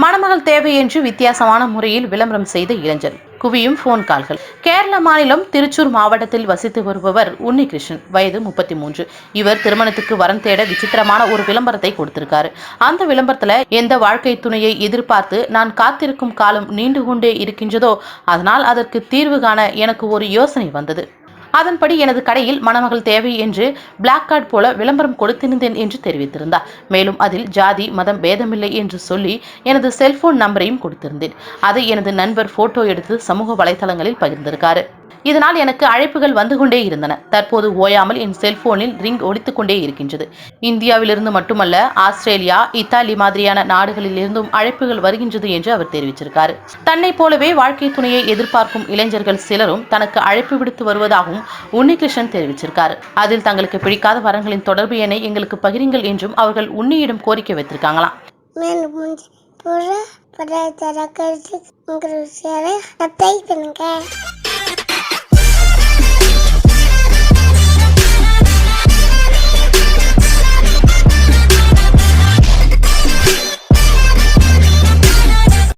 மணமகள் தேவை என்று வித்தியாசமான முறையில் விளம்பரம் செய்த இளைஞன். குவியும் போன் கால்கள். கேரள மாநிலம் திருச்சூர் மாவட்டத்தில் வசித்து வருபவர் உன்னிகிருஷ்ணன். வயது முப்பத்தி மூன்று இவர் திருமணத்துக்கு வரம் தேட விசித்திரமான ஒரு விளம்பரத்தை கொடுத்திருக்காரு. அந்த விளம்பரத்துல எந்த வாழ்க்கை துணையை எதிர்பார்த்து நான் காத்திருக்கும் காலம் நீண்டு கொண்டே இருக்கின்றதோ அதனால் அதற்கு தீர்வு காண எனக்கு ஒரு யோசனை வந்தது. அதன்படி எனது கடையில் மணமகள் தேவை என்று பிளாக் கார்டு போல விளம்பரம் கொடுத்திருந்தேன் என்று தெரிவித்திருந்தார். மேலும் அதில் ஜாதி மதம் பேதமில்லை என்று சொல்லி எனது செல்போன் நம்பரையும் கொடுத்திருந்தேன். அதை எனது நண்பர் போட்டோ எடுத்து சமூக வலைதளங்களில் பகிர்ந்திருக்காரு. இதனால் எனக்கு அழைப்புகள் வந்து கொண்டே இருந்தன. தற்போது ஓயாமல் என் செல்போனில் ரிங் ஒடித்துக்கொண்டே இருக்கின்றது. இந்தியாவிலிருந்து மட்டுமல்ல ஆஸ்திரேலியா இத்தாலி மாதிரியான நாடுகளில் இருந்தும் அழைப்புகள் வருகின்றது என்று அவர் தெரிவிச்சிருக்காரு. தன்னை போலவே வாழ்க்கை துணையை எதிர்பார்க்கும் இளைஞர்கள் சிலரும் தனக்கு அழைப்பு விடுத்து வருவதாகவும் உன்னிகிருஷ்ணன் தெரிவிச்சிருக்காரு. அதில் தங்களுக்கு பிடிக்காத வரங்களின் தொடர்பு எண்ணை எங்களுக்கு பகிருங்கள் என்றும் அவர்கள் உன்னியிடம் கோரிக்கை வைத்திருக்காங்களாம். மேல் மூஞ்சி உங்களுக்கு பண்ணுங்க